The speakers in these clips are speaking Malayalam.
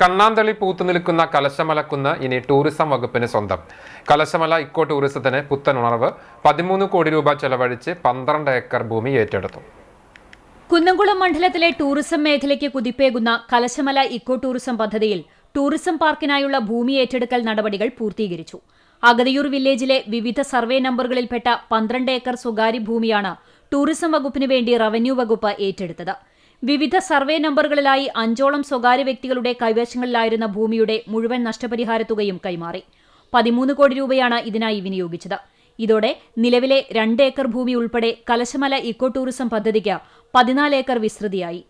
കണ്ണാന്തളി പൂത്തുനിൽക്കുന്ന കലശമലക്കുന്ന് ഇനി ടൂറിസം വകുപ്പിന് സ്വന്തം. കലശമല ഇക്കോ ടൂറിസത്തിന് പുത്തൻ ഉണർവ്. പതിമൂന്ന് കോടി രൂപ ചെലവഴിച്ച് പന്ത്രണ്ട് ഏക്കർ ഭൂമി ഏറ്റെടുത്തു. കുന്നംകുളം മണ്ഡലത്തിലെ ടൂറിസം മേഖലയ്ക്ക് കുതിപ്പേകുന്ന കലശമല ഇക്കോ ടൂറിസം പദ്ധതിയിൽ ടൂറിസം പാർക്കിനായുള്ള ഭൂമി ഏറ്റെടുക്കൽ നടപടികൾ പൂർത്തീകരിച്ചു. അഗതിയൂർ വില്ലേജിലെ വിവിധ സർവേ നമ്പറുകളിൽപ്പെട്ട പന്ത്രണ്ട് ഏക്കർ സ്വകാര്യ ഭൂമിയാണ് ടൂറിസം വകുപ്പിന് വേണ്ടി റവന്യൂ വകുപ്പ് ഏറ്റെടുത്തത്. വിവിധ സർവേ നമ്പറുകളിലായി അഞ്ചോളം സ്വകാര്യ വ്യക്തികളുടെ കൈവശങ്ങളിലായിരുന്ന ഭൂമിയുടെ മുഴുവൻ നഷ്ടപരിഹാര തുകയും കൈമാറി. പതിമൂന്ന് കോടി രൂപയാണ് ഇതിനായി വിനിയോഗിച്ചത്. ഇതോടെ നിലവിലെ രണ്ട് ഏക്കർ ഭൂമി ഉൾപ്പെടെ കലശമല ഇക്കോ ടൂറിസം പദ്ധതിക്ക് പതിനാല് acre വിസ്തൃതിയായി.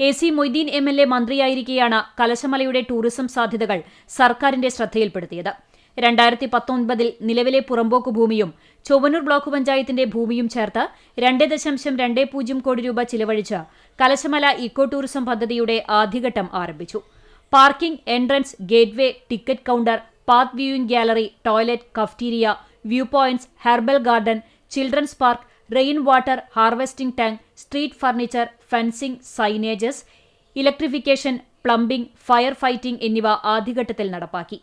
A C Moideen M L A മന്ത്രിയായിരിക്കെയാണ് കലശമലയുടെ ടൂറിസം സാധ്യതകൾ സർക്കാരിന്റെ ശ്രദ്ധയിൽപ്പെടുത്തിയത്. രണ്ടായിരത്തി പത്തൊൻപതിൽ നിലവിലെ പുറമ്പോക്ക് ഭൂമിയും ചൊവ്വനൂർ ബ്ലോക്ക് പഞ്ചായത്തിന്റെ ഭൂമിയും ചേർത്ത് രണ്ട് ദശാംശം രണ്ട് പൂജ്യം കോടി രൂപ ചിലവഴിച്ച് കലശമല ഇക്കോ ടൂറിസം പദ്ധതിയുടെ ആദ്യഘട്ടം ആരംഭിച്ചു. Parking entrance gateway ticket counter path viewing gallery toilet cafeteria view points herbal garden children's park rain water harvesting tank street furniture fencing signages electrification plumbing fire fighting എന്നിവ ആദ്യഘട്ടത്തിൽ നടപ്പാക്കി.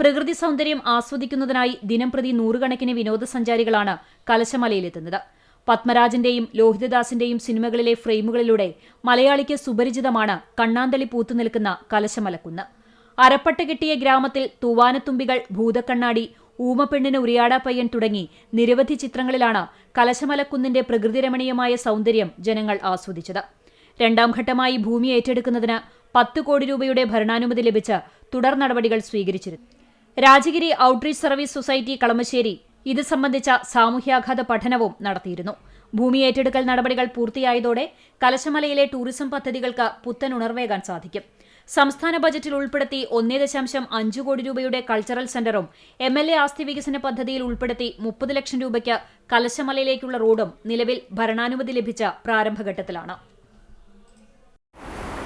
പ്രകൃതി സൗന്ദര്യം ആസ്വദിക്കുന്നതിനായി ദിനംപ്രതി നൂറുകണക്കിന് വിനോദസഞ്ചാരികളാണ് കലശമലയിലെത്തുന്നത്. പത്മരാജന്റെയും ലോഹിതദാസിന്റെയും സിനിമകളിലെ ഫ്രെയിമുകളിലൂടെ മലയാളിക്ക് സുപരിചിതമാണ് കണ്ണാന്തളി പൂത്തുനിൽക്കുന്ന കലശമലക്കുന്ന്. അരപ്പട്ട കിട്ടിയ ഗ്രാമത്തിൽ തൂവാനത്തുമ്പികൾ ഭൂതക്കണ്ണാടി ഊമപ്പെണ്ണിന് ഉരിയാടാപ്പയ്യൻ തുടങ്ങി നിരവധി ചിത്രങ്ങളിലാണ് കലശമലക്കുന്നിന്റെ പ്രകൃതിരമണീയമായ സൗന്ദര്യം ജനങ്ങൾ ആസ്വദിച്ചത്. രണ്ടാം ഘട്ടമായി ഭൂമി ഏറ്റെടുക്കുന്നതിന് പത്ത് കോടി രൂപയുടെ ഭരണാനുമതി ലഭിച്ച് തുടർ നടപടികൾ സ്വീകരിച്ചിരുന്നു. Rajagiri outreach service society Kalamassery ഇത് സംബന്ധിച്ച സാമൂഹ്യാഘാത പഠനവും നടത്തിയിരുന്നു. ഭൂമി ഏറ്റെടുക്കൽ നടപടികൾ പൂർത്തിയായതോടെ കലശമലയിലെ ടൂറിസം പദ്ധതികൾക്ക് പുത്തൻ ഉണർവേകാൻ സാധിക്കും. സംസ്ഥാന ബജറ്റിൽ ഉൾപ്പെടുത്തി ഒന്നേ ദശാംശം അഞ്ച് കോടി രൂപയുടെ കൾച്ചറൽ സെന്ററും എം എൽ എ ആസ്തി വികസന പദ്ധതിയിൽ ഉൾപ്പെടുത്തി മുപ്പത് ലക്ഷം രൂപയ്ക്ക് കലശമലയിലേക്കുള്ള റോഡും നിലവിൽ ഭരണാനുമതി ലഭിച്ച പ്രാരംഭഘട്ടത്തിലാണ്.